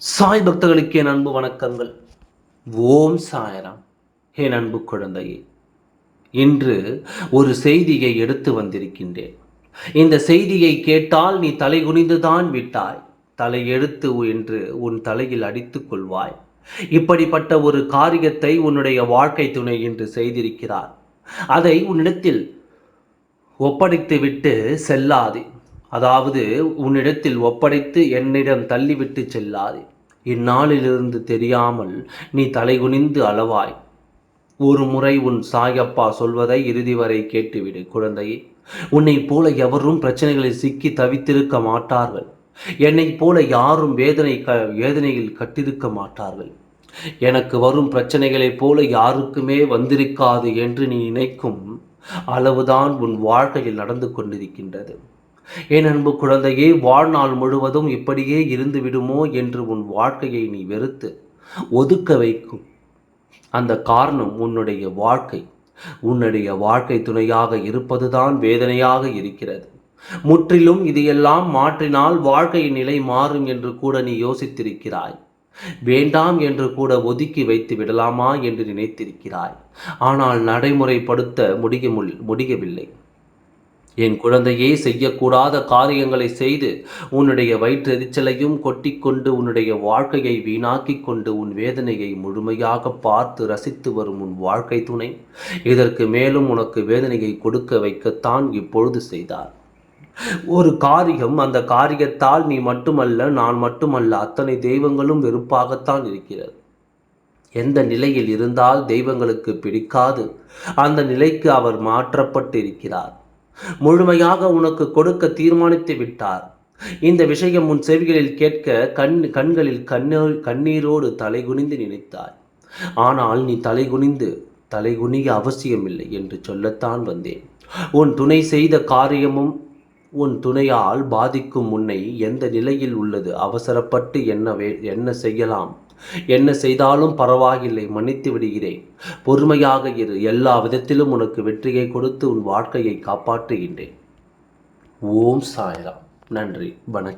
சாய் பக்தர்களுக்கு என் அன்பு வணக்கங்கள். ஓம் சாயராம். என் அன்பு குழந்தையே இன்று ஒரு செய்தியை எடுத்து வந்திருக்கின்றேன். இந்த செய்தியை கேட்டால் நீ தலை குனிந்துதான் விட்டாய். தலை எழுத்து என்று உன் தலையில் அடித்துக் கொள்வாய். இப்படிப்பட்ட ஒரு காரியத்தை உன்னுடைய வாழ்க்கை துணை என்று செய்திருக்கிறார். அதை உன்னிடத்தில் ஒப்படைத்து விட்டு செல்லாதே. அதாவது உன்னிடத்தில் ஒப்படைத்து என்னிடம் தள்ளிவிட்டு செல்லாதே. இந்நாளிலிருந்து தெரியாமல் நீ தலைகுனிந்து அளவாய். ஒரு முறை உன் சாயப்பா சொல்வதை இறுதி வரை கேட்டுவிடு குழந்தையே. உன்னைப் போல எவரும் பிரச்சனைகளில் சிக்கி தவித்திருக்க மாட்டார்கள். என்னைப் போல யாரும் வேதனை க வேதனையில் கட்டிருக்க மாட்டார்கள். எனக்கு வரும் பிரச்சனைகளைப் போல யாருக்குமே வந்திருக்காது என்று நீ நினைக்கும் அளவுதான் உன் வாழ்க்கையில் நடந்து கொண்டிருக்கின்றது. என் அன்பு குழந்தையே வாழ்நாள் முழுவதும் இப்படியே இருந்து விடுமோ என்று உன் வாழ்க்கையை நீ வெறுத்து ஒதுக்க வைக்கும். அந்த காரணம் உன்னுடைய வாழ்க்கை. உன்னுடைய வாழ்க்கை துணையாக இருப்பதுதான் வேதனையாக இருக்கிறது. முற்றிலும் இதையெல்லாம் மாற்றினால் வாழ்க்கையின் நிலை மாறும் என்று கூட நீ யோசித்திருக்கிறாய். வேண்டாம் என்று கூட ஒதுக்கி வைத்து விடலாமா என்று நினைத்திருக்கிறாய். ஆனால் நடைமுறைப்படுத்த முடிய முடியவில்லை. என் குழந்தையே செய்யக்கூடாத காரியங்களை செய்து உன்னுடைய வயிற்றெரிச்சலையும் கொட்டிக்கொண்டு உன்னுடைய வாழ்க்கையை வீணாக்கி கொண்டு உன் வேதனையை முழுமையாக பார்த்து ரசித்து வரும் உன் வாழ்க்கை துணை. இதற்கு மேலும் உனக்கு வேதனையை கொடுக்க வைக்கத்தான் இப்பொழுது செய்தார். ஒரு காரியம் அந்த காரியத்தால் நீ மட்டுமல்ல நான் மட்டுமல்ல அத்தனை தெய்வங்களும் வெறுப்பாகத்தான் இருக்கிறது. எந்த நிலையில் இருந்தால் தெய்வங்களுக்கு பிடிக்காது. அந்த நிலைக்கு அவர் மாற்றப்பட்டிருக்கிறார். முழுமையாக உனக்கு கொடுக்க தீர்மானித்து விட்டார். இந்த விஷயம் உன் செவிகளில் கேட்க கண் கண்களில் கண்ணீர் கண்ணீரோடு தலைகுனிந்து நினைத்தாய். ஆனால் நீ தலைகுனிந்து தலைகுனிய அவசியமில்லை என்று சொல்லத்தான் வந்தேன். உன் துணை செய்த காரியமும் உன் துணையால் பாதிக்கும் உன்னை எந்த நிலையில் உள்ளது? அவசரப்பட்டு என்ன வே என்ன செய்யலாம்? என்ன செய்தாலும் பரவாயில்லை மன்னித்து விடுகிறேன். பொறுமையாக இரு எல்லா விதத்திலும் உனக்கு வெற்றியை கொடுத்து உன் வாழ்க்கையை காப்பாற்றுகின்றேன். ஓம் சாய்ராம். நன்றி வணக்கம்.